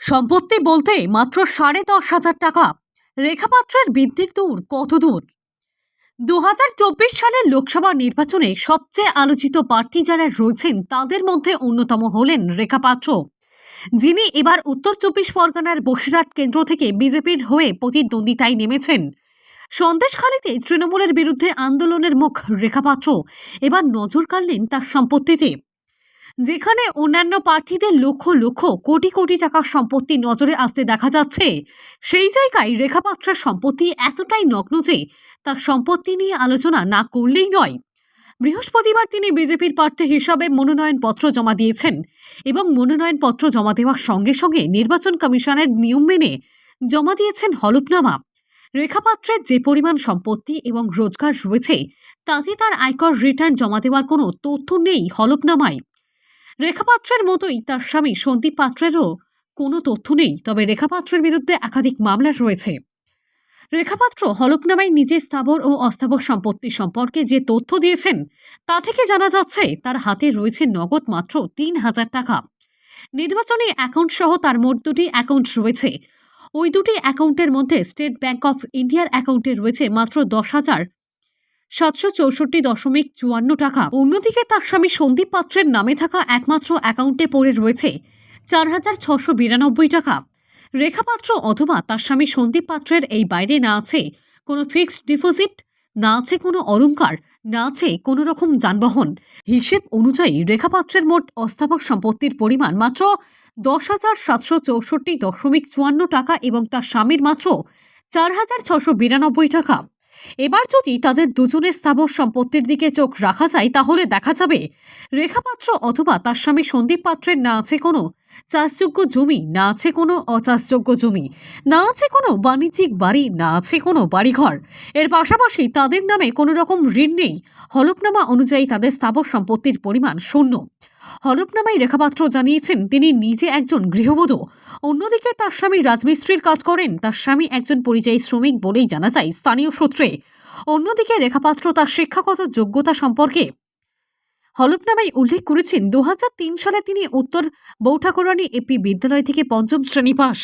সম্পত্তি বলতে মাত্র সাড়ে দশ হাজার টাকা। রেখাপাত্রের বৃদ্ধির দূর কত দূর? দু হাজার চব্বিশ সালের লোকসভা নির্বাচনে সবচেয়ে আলোচিত প্রার্থী যারা রয়েছেন, তাদের মধ্যে অন্যতম হলেন রেখাপাত্র। যিনি এবার উত্তর চব্বিশ পরগনার বসিরহাট কেন্দ্র থেকে বিজেপির হয়ে প্রতিদ্বন্দ্বিতায় নেমেছেন। সন্দেশখালীতে তৃণমূলের বিরুদ্ধে আন্দোলনের মুখ রেখাপাত্র। এবার নজর কাড়লেন তার সম্পত্তিতে। যেখানে অন্যান্য প্রার্থীদের লক্ষ লক্ষ কোটি কোটি টাকার সম্পত্তি নজরে আসতে দেখা যাচ্ছে, সেই জায়গায় রেখাপাত্রের সম্পত্তি এতটাই নগ্ন যে তার সম্পত্তি নিয়ে আলোচনা না করলেই নয়। বৃহস্পতিবার তিনি বিজেপির প্রার্থী হিসাবে মনোনয়নপত্র জমা দিয়েছেন এবং মনোনয়নপত্র জমা দেওয়ার সঙ্গে সঙ্গে নির্বাচন কমিশনের নিয়ম মেনে জমা দিয়েছেন হলফনামা। রেখাপাত্রের যে পরিমাণ সম্পত্তি এবং রোজগার রয়েছে, তাতে তার আয়কর রিটার্ন জমা দেওয়ার কোনো তথ্য নেই হলফনামায়। রেখাপাত্রের মতোই তার স্বামী সন্দীপ পাত্রেরও কোনো তথ্য নেই, তবে রেখাপাত্রের বিরুদ্ধে একাধিক মামলা রয়েছে। রেখাপাত্র হলফনামায় নিজের স্থাবর ও অস্থাবর সম্পত্তি সম্পর্কে যে তথ্য দিয়েছেন, তা থেকে জানা যাচ্ছে তার হাতে রয়েছে নগদ মাত্র তিন হাজার টাকা। নির্বাচনী অ্যাকাউন্ট সহ তার মোট দুটি অ্যাকাউন্ট রয়েছে। ওই দুটি অ্যাকাউন্টের মধ্যে স্টেট ব্যাংক অফ ইন্ডিয়ার অ্যাকাউন্টে রয়েছে মাত্র দশ হাজার সাতশো চৌষট্টি দশমিক চুয়ান্ন টাকা। অন্যদিকে তার স্বামী সন্দীপ পাত্রের নামে থাকা একমাত্র অ্যাকাউন্টে পড়ে রয়েছে চার হাজার ছশো বিরানব্বই টাকা। রেখাপাত্র অথবা তার স্বামী সন্দীপ পাত্রের এই বাইরে না আছে কোনো ফিক্সড ডিপোজিট, না আছে কোনো অলংকার, না আছে কোনো রকম যানবাহন। হিসেব অনুযায়ী রেখাপাত্রের মোট অস্থাবর সম্পত্তির পরিমাণ মাত্র দশ হাজার সাতশো চৌষট্টি দশমিক চুয়ান্ন টাকা এবং তার স্বামীর মাত্র চার হাজার ছশো বিরানব্বই টাকা। এবার যদি তাদের দুজনের স্থাবর সম্পত্তির দিকে চোখ রাখা যায়, তাহলে দেখা যাবে রেখাপাত্র অথবা তার স্বামী সন্দীপ পাত্রের না আছে কোনো চাষযোগ্য জমি, না আছে কোনো অচাষযোগ্য জমি, না আছে কোনো বাণিজ্যিক বাড়ি, না আছে কোনো বাড়িঘর। এর পাশাপাশি তাদের নামে কোনো রকম ঋণ নেই। হলফনামা অনুযায়ী তাদের স্থাবর সম্পত্তির পরিমাণ শূন্য। হলফনামায় রেখাপাত্র জানিয়েছেন তিনি নিজে একজন গৃহবধূ। অন্যদিকে তার স্বামী রাজমিস্ত্রির কাজ করেন, তার স্বামী একজন পরিযায়ী শ্রমিক বলেই জানা যায় স্থানীয় সূত্রে। অন্যদিকে রেখাপাত্র তার শিক্ষাগত যোগ্যতা সম্পর্কে হলফনামায় উল্লেখ করেছেন দু হাজার তিন সালে তিনি উত্তর বৌঠাকুরানী এপি বিদ্যালয় থেকে পঞ্চম শ্রেণি পাস